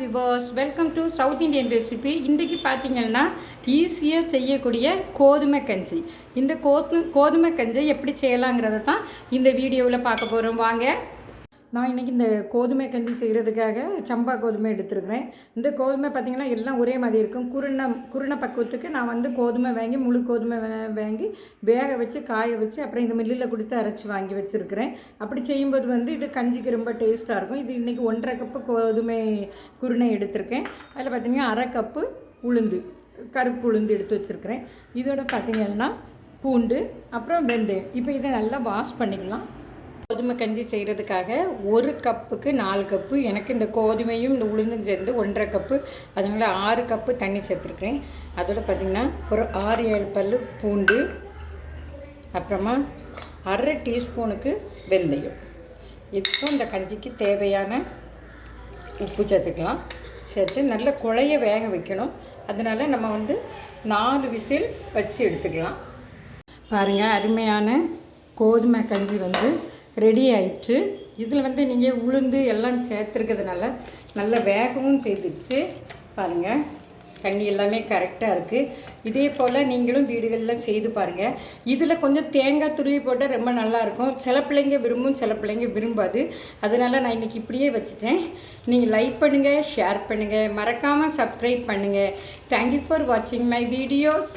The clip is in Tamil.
Viewers welcome to south Indian recipe இன்றைக்கி பார்த்தீங்கன்னா ஈஸியாக செய்யக்கூடிய கோதுமை கஞ்சி. இந்த கோதுமை கோதுமை கஞ்சி எப்படி செய்யலாங்கிறத தான் இந்த வீடியோவில் பார்க்க போகிறோம் வாங்க நான் இன்றைக்கி இந்த கோதுமை கஞ்சி செய்கிறதுக்காக சம்பா கோதுமை எடுத்துருக்கிறேன். இந்த கோதுமை பார்த்திங்கன்னா எல்லாம் ஒரே மாதிரி இருக்கும். குருணை குருணை பக்குவத்துக்கு நான் வந்து கோதுமை வாங்கி முழு கோதுமை வே- வாங்கி வேக வச்சு காய வச்சு அப்புறம் இந்த மில்லில் கொடுத்து அரைச்சி வாங்கி வச்சுருக்கிறேன். அப்படி செய்யும்போது வந்து இது கஞ்சிக்கு ரொம்ப டேஸ்ட்டாக இருக்கும். இது இன்றைக்கி ஒன்றரை கப்பு கோதுமை குருணை எடுத்திருக்கேன். அதில் பார்த்திங்கன்னா அரை கப்பு உளுந்து கருப்பு உளுந்து எடுத்து வச்சுருக்கிறேன். இதோட பார்த்திங்கன்னா பூண்டு அப்புறம் வெந்தயம். இப்போ இதை நல்லா வாஷ் பண்ணிக்கலாம். கோதுமை கஞ்சி செய்கிறதுக்காக ஒரு கப்புக்கு நாலு கப்பு எனக்கு இந்த கோதுமையும் இந்த உளுந்தும் சேர்ந்து ஒன்றரை கப்பு அதனால் ஆறு கப்பு தண்ணி சேர்த்துருக்கேன் அதோட பார்த்திங்கன்னா ஒரு ஆறு ஏழு பல் பூண்டு அப்புறமா அரை டீஸ்பூனுக்கு வெந்தயம். இப்போ இந்த கஞ்சிக்கு தேவையான உப்பு சேர்த்துக்கலாம். சேர்த்து நல்ல குழைய வேக வைக்கணும். அதனால நம்ம வந்து நாலு விசில் வச்சு எடுத்துக்கலாம். பாருங்கள் அருமையான கோதுமை கஞ்சி வந்து ரெடி ஆயிற்று. இதில் வந்து நீங்கள் உளுந்து எல்லாம் சேர்த்துருக்கிறதுனால நல்ல வேகவும் செய்துச்சு. பாருங்கள் தண்ணி எல்லாமே கரெக்டாக இருக்குது இதே போல் நீங்களும் வீடுகளில் செய்து பாருங்கள் இதில் கொஞ்சம் தேங்காய் துருவி போட்டால் ரொம்ப நல்லாயிருக்கும். சில பிள்ளைங்க விரும்பும் சில பிள்ளைங்க விரும்பாது. அதனால் நான் இன்றைக்கி இப்படியே வச்சுட்டேன். நீங்கள் லைக் பண்ணுங்கள் ஷேர் பண்ணுங்கள் மறக்காமல் சப்ஸ்கிரைப் பண்ணுங்கள் தேங்க்யூ ஃபார் வாட்சிங் மை வீடியோஸ்